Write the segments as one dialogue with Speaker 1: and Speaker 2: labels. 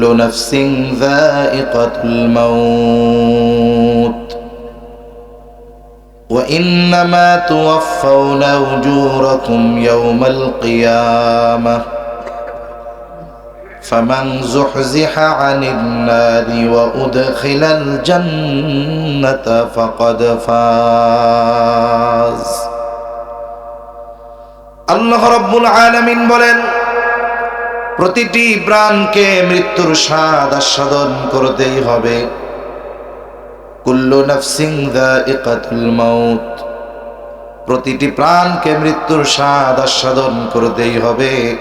Speaker 1: كل نفس ذائقة الموت. وإنما توفون أجوركم يوم القيامة. فمن زحزح عن النار وأدخل الجنة فقد فاز. الله رب العالمين بلن প্রতিটি প্রাণকে মৃত্যুর স্বাদ আস্বাদন করতেই হবে। কুল্লু নাফসিং মাউত। প্রতিটি প্রাণকে মৃত্যুর স্বাদ আস্বাদন করতেই হবে।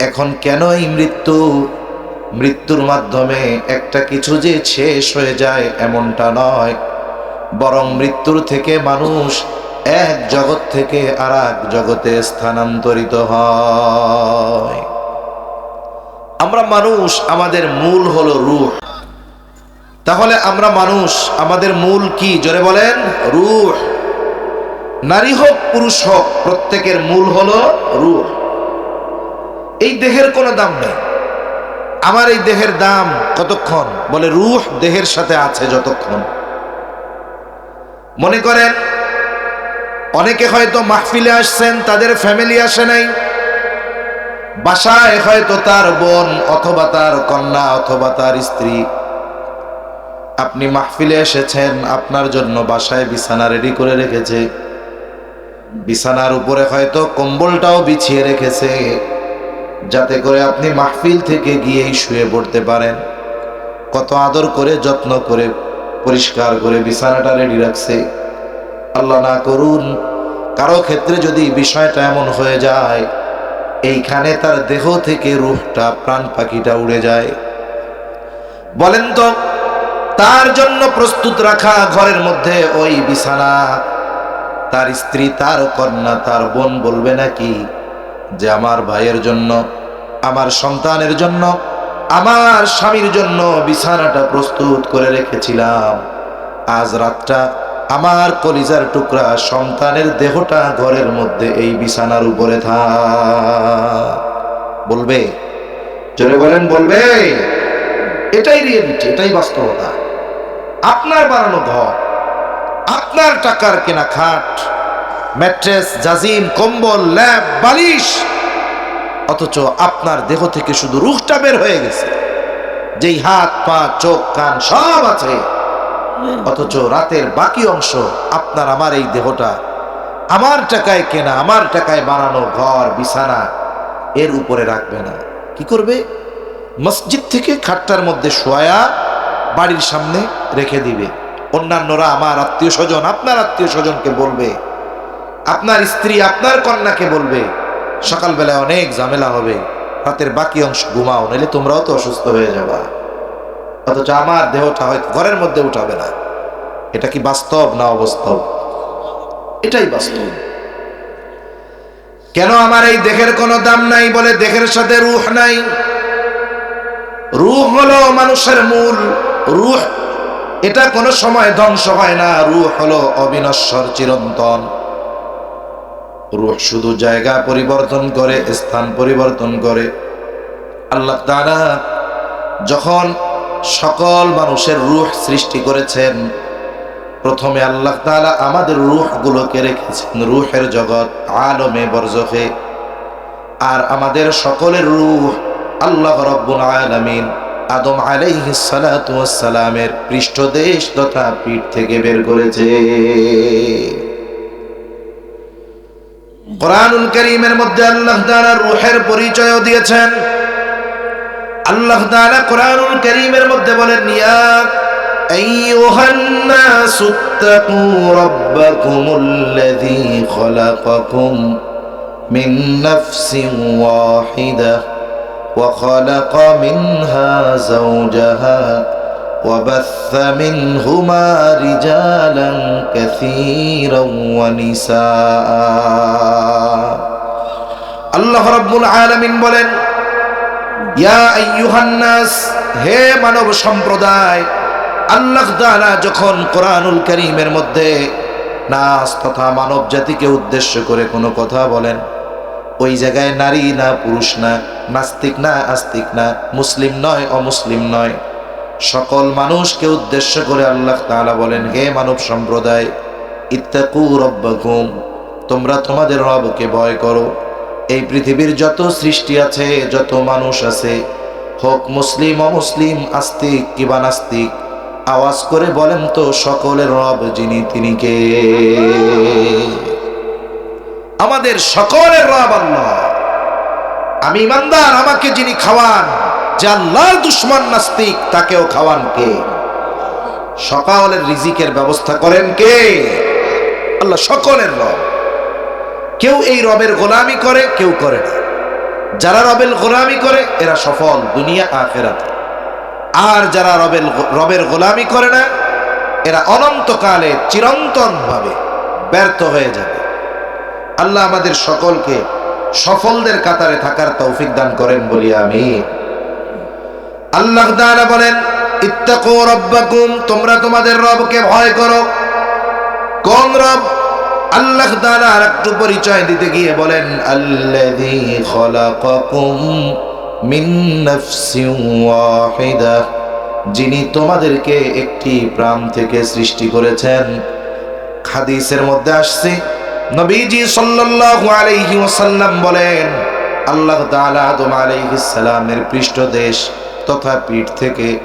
Speaker 1: এখন কেন এই মৃত্যু? মৃত্যুর মাধ্যমে একটা কিছু যে শেষ হয়ে যায় এমনটা নয়। বরং মৃত্যুর থেকে মানুষ এক জগৎ থেকে আর এক জগতে স্থানান্তরিত হয়। আমরা মানুষ, আমাদের মূল হলো রূহ। তাহলে আমরা মানুষ, আমাদের মূল কি? জোরে বলেন, রূহ। নারী হোক, পুরুষ হোক, প্রত্যেকের মূল হলো রূহ। এই দেহের কোনো দাম নেই। আমার এই দেহের দাম কতক্ষণ? বলে, রুহ দেহের সাথে আছে যতক্ষণ। মনে করেন, অনেকে হয়তো মাহফিলে আসছেন, তাদের ফ্যামিলি আসে নাই। বাসায় হয়তো তার বোন অথবা তার কন্যা অথবা তার স্ত্রী। আপনি মাহফিলে এসেছেন, আপনার জন্য বাসায় বিছানা রেডি করে রেখেছে। বিছানার উপরে হয়তো কম্বলটাও বিছিয়ে রেখেছে। যাতে করে আপনি মাহফিল থেকে গিয়েই শুয়ে পড়তে পারেন। কত আদর করে, যত্ন করে, পরিষ্কার করে বিছানাটা রেডি রাখছে। আল্লাহ না করুন, কারও ক্ষেত্রে যদি বিষয়টা এমন হয়ে যায় এইখানে তার দেহ থেকে রূহটা প্রাণ পাখিটা উড়ে যায়। বলেন তো, তার জন্য প্রস্তুত রাখা ঘরের মধ্যে ওই বিছানা, তার স্ত্রী, তার কন্যা, তার বোন বলবে নাকি যে আমার ভাইয়ের জন্য, আমার সন্তানের জন্য, আমার স্বামীর জন্য বিছানাটা প্রস্তুত করে রেখেছিলাম। আজ রাতটা আমার কলিজার টুকরা সন্তানের দেহটা ঘরের মধ্যে এই বিছানার উপরে থা বলবে? জোরে বলেন, বলবে? এটাই রিয়েলিটি এটাই বাস্তবতা। আপনার বানানো ঘর, আপনার টাকার কেনা খাট ম্যাট্রেস জাজিম, কম্বল, ল্যাব, বালিশ, অথচ আপনার দেহ থেকে শুধু রুখটা বের হয়ে গেছে। যেই হাত, পা, চোখ, কান সব আছে। অথচ রাতের বাকি অংশ আপনার আমার এই দেহটা, আমার টাকায় কেনা, আমার টাকায় বানানো ঘর, বিছানা, এর উপরে রাখবে না। কি করবে? মসজিদ থেকে খাটটার মধ্যে শোয়া বাড়ির সামনে রেখে দিবে। অন্যান্যরা আমার আত্মীয় স্বজন, আপনার আত্মীয় স্বজনকে বলবে, আপনার স্ত্রী, আপনার কন্যাকে বলবে, সকালবেলায় অনেক ঝামেলা হবে, রাতের বাকি অংশ ঘুমাও, নাহলে তোমরাও তো অসুস্থ হয়ে যাবা। অথচ আমার দেহটা হয়তো ঘরের মধ্যে উঠাবে না। এটা কি বাস্তব না অবাস্তব? এটাই বাস্তব। কেন আমার এই দেহের কোনো দাম নাই বলে দেহের সাথে রুহ নাই? রুহ হলো মানুষের মূল রুহ। এটা কোনো সময় ধ্বংস হয় না। রুহ হলো অবিনশ্বর চিরন্তন। রুহ শুধু জায়গা পরিবর্তন করে, স্থান পরিবর্তন করে। আল্লাহ তারা যখন সকল মানুষের রুহ সৃষ্টি করেছেন। প্রথমে আল্লাহ তাআলা আমাদের রুহগুলোকে রেখেছেন, রুহের জগৎ, আলমে বরজফে আর আমাদের সকলের রুহ আল্লাহ রব্বুল আলামিন আদম আলাইহিস সালাতু ওয়াস সালামের পৃষ্ঠদেশ তথা পিঠ থেকে বের করেছে। কোরআনুল করিমের মধ্যে আল্লাহ তাআলা রূহের পরিচয় দিয়েছেন। আল্লাহ তাআলা কোরআনুল করিমের মধ্যে বলেন ইয়া আইয়ুহান নাসু তাকু রাব্বাকুমুল্লাযী খলাকাকুম মিন নাফসিন ওয়াহিদাহ وخلق منها زوجها وبث منهما رجالا كثيرا ونساء আল্লাহ রাব্বুল আলামিন বলেন ইয়া হে মানব সম্প্রদায়, আল্লাহ তাআলা যখন কোরআনুল কারীমের মধ্যে নাস তথা মানব জাতিকে উদ্দেশ্য করে কোনো কথা বলেন, ওই জায়গায় নারী না পুরুষ না, নাস্তিক না আস্তিক না, মুসলিম নয়, অমুসলিম নয়, সকল মানুষকে উদ্দেশ্য করে আল্লাহ তাআলা বলেন, হে মানব সম্প্রদায়, ইত্তাকু রব্বাকুম, তোমরা তোমাদের রবকে ভয় করো। এই পৃথিবীর যত সৃষ্টি আছে, যত মানুষ আছে, হোক মুসলিম, অমুসলিম, আস্তিক কিবা নাস্তিক, আওয়াজ করে বলেন তো সকলের রব যিনি তিনি কে? আমাদের সকলের রব আল্লাহ। আমি ইমানদার, আমাকে যিনি খাওয়ান, যে আল্লাহর দুশ্মন নাস্তিক, তাকেও খাওয়ান কে? সকলের রিজিকের ব্যবস্থা করেন কে? আল্লাহ সকলের রব। কেউ এই রবের গোলামি করে, কেউ করে না। যারা রবের গোলামি করে, এরা সফল দুনিয়া আখেরাতে। আর যারা রবের রবের গোলামি করে না, এরা অনন্তকালে চিরন্তন ভাবে ব্যর্থ হয়ে যাবে। আল্লাহ আমাদের সকলকে সফলদের কাতারে থাকার তৌফিক দান করেন বলি আমি আল্লাহ তাআলা বলেন, ইত্তাকু রব্বাকুম, তোমরা তোমাদের রবকে ভয় করো। কোন রব আল্লাহ তাআলা একটু পরিচয় দিতে গিয়ে বলেন, আল্লাযী যিনি তোমাদেরকে একটি প্রাণ থেকে সৃষ্টি করেছেন। হাদিসের মধ্যে আসছে, নবীজি সাল্লাল্লাহু আলাইহি ওয়াসাল্লাম বলেন, আল্লাহ তাআলা আদম সালামের পৃষ্ঠদেশ তথা পিঠ থেকে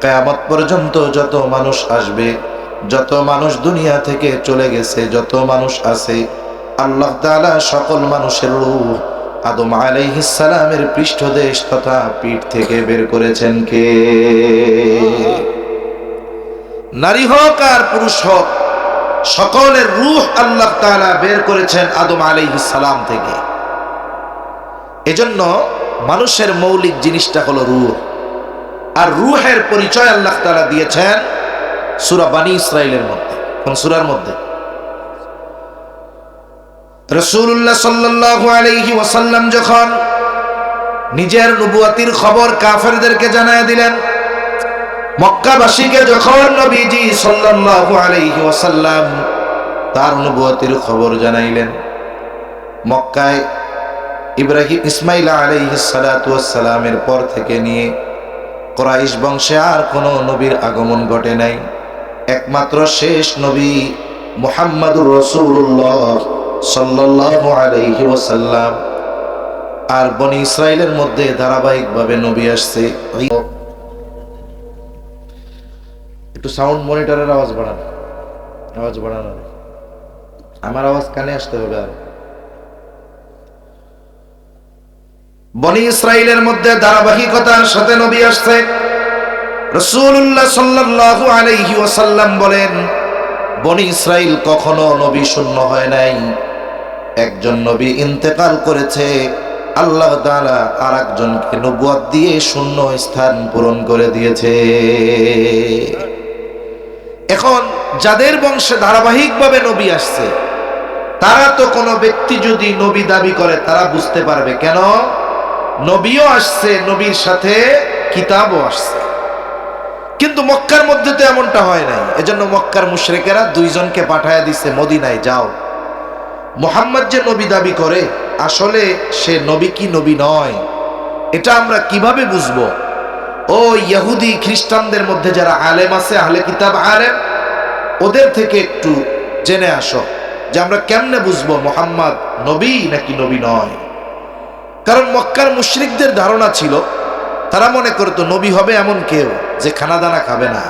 Speaker 1: কিয়ামত পর্যন্ত যত মানুষ আসবে যত মানুষ দুনিয়া থেকে চলে গেছে, যত মানুষ আছে, আল্লাহ তাআলা সকল মানুষের রূহ আদম আলাইহিস সালামের পৃষ্ঠদেশ তথা পিঠ থেকে বের করেছেন কে? নারী হোক আর পুরুষ হোক, সকলের রুহ আল্লাহ তাআলা বের করেছেন আদম আলাইহিস সালাম থেকে। এজন্য মানুষের মৌলিক জিনিসটা হলো রুহ। আর রুহের পরিচয় আল্লাহ তাআলা দিয়েছেন সূরা বানী ইসরাইলের মধ্যে, কোন সূরার মধ্যে? রাসূলুল্লাহ সাল্লাল্লাহু আলাইহি ওয়াসাল্লাম যখন নিজের নবুয়াতির খবর কাফেরদেরকে জানায় দিলেন, মক্কাবাসীকে যখন নবীজি সাল্লাল্লাহু আলাইহি ওয়াসাল্লাম তার নবুয়াতির খবর জানাইলেন, মক্কায় ইব্রাহিম ইসমাইল আলাইহিস সালাতু সালামের পর থেকে নিয়ে কোরাইশ বংশে আর কোনো নবীর আগমন ঘটে নাই। একমাত্র শেষ নবী মুহাম্মাদুর রাসূলুল্লাহ সাল্লাল্লাহু আলাইহি ওয়াসাল্লাম। আর বনি ইসরাইলের মধ্যে ধারাবাহিকভাবে নবী আসছে। একটু সাউন্ড মনিটরের আওয়াজ বাড়ান। আওয়াজ বাড়ানো আমার আওয়াজ কানে আসতে হবে আর। বনি ইসরাইলের মধ্যে ধারাবাহিকতার সাথে নবী আসছে। রসুল্লাহ সাল্লাল্লাহু আলাইহি ওয়াসাল্লাম বলেন, বনি ইসরাইল কখনো নবী শূন্য হয় নাই। একজন নবী ইন্তেকাল করেছে, আল্লাহ তাআলা আর একজনকে নবুয়াত দিয়ে শূন্য স্থান পূরণ করে দিয়েছে। এখন যাদের বংশে ধারাবাহিকভাবে নবী আসছে, তারা তো কোনো ব্যক্তি যদি নবী দাবি করে, তারা বুঝতে পারবে কেন? নবীও আসছে, নবীর সাথে কিতাবও আসছে। কিন্তু মক্কার মধ্যে তো এমনটা হয় নাই। এজন্য মক্কার মুশরেকেরা দুইজনকে পাঠায় দিছে, মদিনায় যাও। মোহাম্মদ যে নবী দাবি করে, আসলে সে নবী কি নবী নয়, এটা আমরা কীভাবে বুঝব? ও ইহুদি খ্রিস্টানদের মধ্যে যারা আলেম আছে, আহলে কিতাব আলেম, ওদের থেকে একটু জেনে আসো যে আমরা কেমনে বুঝব মোহাম্মদ নবী নাকি নবী নয়। কারণ মক্কার মুশরিকদের ধারণা ছিল তারা মনে করতো নবী হবে এমন কেউ যে খানা দানা খাবে না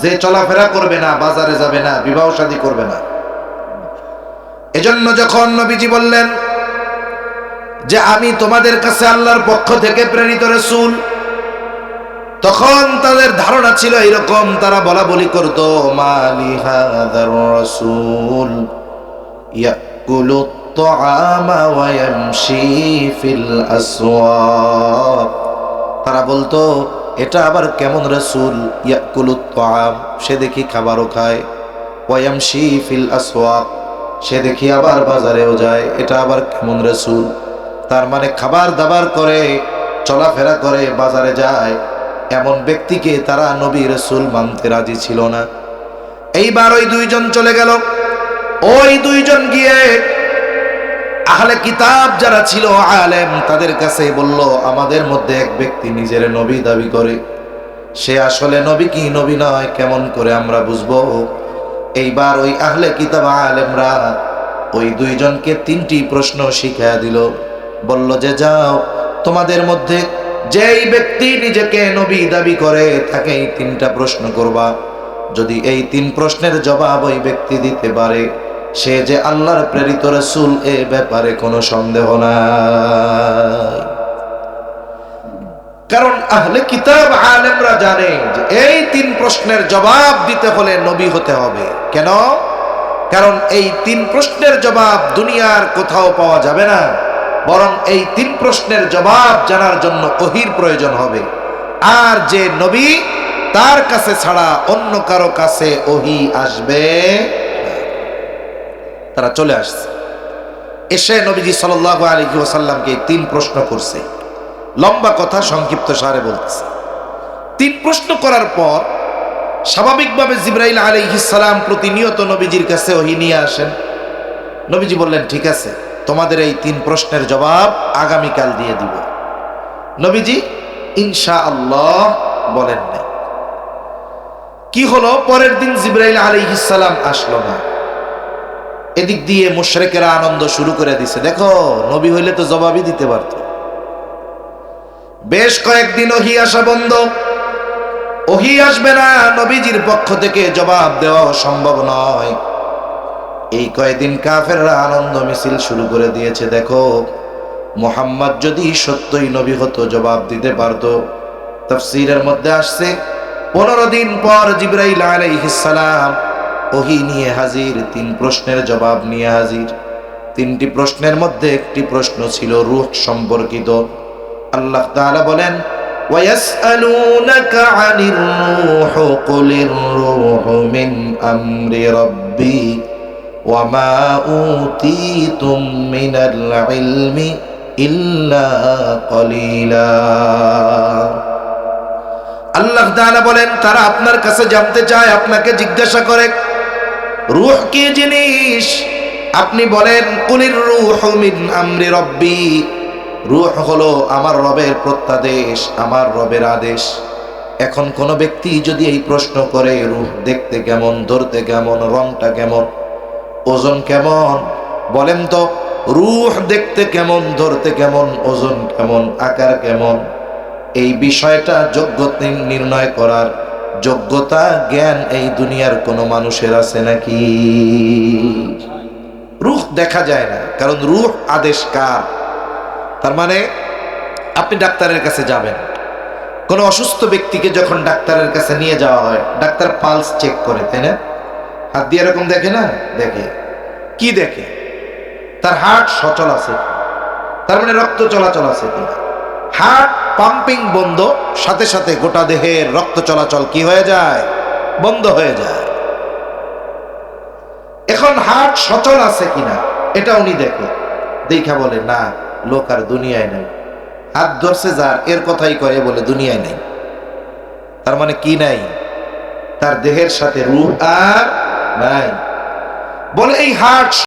Speaker 1: যে চলাফেরা করবে না বাজারে যাবে না বিবাহ শাদী করবে না এজন্য যখন নবীজি বললেন যে আমি তোমাদের কাছে আল্লাহর পক্ষ থেকে প্রেরিত রসুল তখন তাদের ধারণা ছিল এরকম তারা বলা বলি করতো মালি হাদার রসুল ইয়াকুলু الطعام ويمشي في الأسواق তারা বলতো, এটা আবার কেমন রসুল? ইয়াকুলুত তাআম, সে দেখি খাবারও খায়। ওয়ায়ামশি ফিল আসওয়াক, সে দেখি আবার বাজারেও যায়। এটা আবার কেমন রসুল? তার মানে খাবার দাবার করে, চলাফেরা করে, বাজারে যায়। এমন ব্যক্তিকে তারা নবী রসুল মানতে রাজি ছিল না। এইবার ওই দুইজন চলে গেল। ওই দুইজন গিয়ে আহলে কিতাব যারা ছিল, আলেম, তাদের কাছে বলল, আমাদের মধ্যে এক ব্যক্তি নিজের নবী দাবি করে। সে আসলে নবী কি নবী নয়, কেমন করে আমরা বুঝব? এইবার ওই আহলে কিতাব আলেমরা ওই দুইজনকে তিনটি প্রশ্ন শিখাইয়া দিল। বলল, যে যাও, তোমাদের মধ্যে যেই ব্যক্তি নিজেকে নবী দাবি করে তাকে এই তিনটা প্রশ্ন করবা। যদি এই তিন প্রশ্নের জবাব ওই ব্যক্তি দিতে পারে সে যে আল্লাহর প্রেরিত রসুল, এ ব্যাপারে কোনো সন্দেহ নাই। কারণ আহলে কিতাব আলেমরা জানে যে এই তিন প্রশ্নের জবাব দিতে হলে নবী হতে হবে। কেন? কারণ এই তিন প্রশ্নের জবাব দুনিয়ার কোথাও পাওয়া যাবে না। বরং এই তিন প্রশ্নের জবাব জানার জন্য ওহির প্রয়োজন হবে। আর যে নবী, তার কাছে ছাড়া অন্য কারও কাছে ওহি আসবে না। তারা চলে আসছে। এসে নবীজি সাল আলী ওসাল্লামকে তিন প্রশ্ন করছে। লম্বা কথা সংক্ষিপ্ত সারে বলতেছে। তিন প্রশ্ন করার পর স্বাভাবিকভাবে জিব্রাইল আলী ইসালাম প্রতিনিয়ত নবীজির কাছে ওহি নিয়ে আসেন। নবীজি বললেন, ঠিক আছে, তোমাদের এই তিন প্রশ্নের জবাব আগামীকাল দিয়ে দিব। নবীজি ইনশা আল্লাহ বলেন নাই। কি হলো? পরের দিন জিব্রাইল আলী ইসালাম আসলো না। এদিক দিয়ে মুশরেকেরা আনন্দ শুরু করে দিছে। দেখো, নবী হইলে তো জবাবই দিতে পারতো। বেশ কয়েকদিন ওহি আসা বন্ধ। ওহি আসবে না, নবীজির পক্ষ থেকে জবাব দেওয়া সম্ভব নয়। এই কয়েকদিন কাফেররা আনন্দ মিছিল শুরু করে দিয়েছে। দেখো, মোহাম্মদ যদি সত্যই নবী হতো, জবাব দিতে পারতো। তফসিরের মধ্যে আসছে, পনেরো দিন পর জিব্রাইল আলাইহিসালাম ওহি নিয়ে হাজির তিন প্রশ্নের জবাব নিয়ে হাজির তিনটি প্রশ্নের মধ্যে একটি প্রশ্ন ছিল রূহ সম্পর্কিত আল্লাহ তাআলা বলেন ويسألونك عن الروح قل الروح من أمر ربي وما أوتيتم من العلم إلا قليلا আল্লাহ তাআলা বলেন তারা আপনার কাছে জানতে চায় আপনাকে জিজ্ঞাসা করে রূহ কি জিনিস আপনি বলেন, কুলির রুহ মিন আমরি রব্বি। রূহ হলো আমার রবের প্রত্যাদেশ, আমার রবের আদেশ। এখন কোন ব্যক্তি যদি এই প্রশ্ন করে, রুহ দেখতে কেমন, ধরতে কেমন, রংটা কেমন, ওজন কেমন? বলেন তো, রুহ দেখতে কেমন, ধরতে কেমন, ওজন কেমন, আকার কেমন? এই বিষয়টা যোগ্যতা নির্ণয় করার যোগ্যতা, জ্ঞান এই দুনিয়ার কোনো মানুষের আছে নাকি? রুখ দেখা যায় না, কারণ রুখ আদেশ কার? তার মানে আপনি ডাক্তারের কাছে যাবেন। কোনো অসুস্থ ব্যক্তিকে যখন ডাক্তারের কাছে নিয়ে যাওয়া হয়, ডাক্তার পালস চেক করে, তাই না? হাত দিয়ে এরকম দেখে না? দেখে। কি দেখে? তার হার্ট সচল আছে তার মানে রক্ত চলাচল আছে কিনা হার্ট পাম্পিং বন্ধ, সাথে সাথে গোটা দেহের রক্ত চলাচল কি হয়ে যায়? বন্ধ হয়ে যায়। এখন হার্ট সচল আছে কিনা, এটা উনি দেখে। দেখা বলে, না, লোক আর দুনিয়ায় নেই। হাত ধরছে যার, এর কথাই কয়ে বলে, দুনিয়ায় নাই। তার মানে কি নাই? তার দেহের সাথে রূহ আর নাই। বলে, এই হার্ট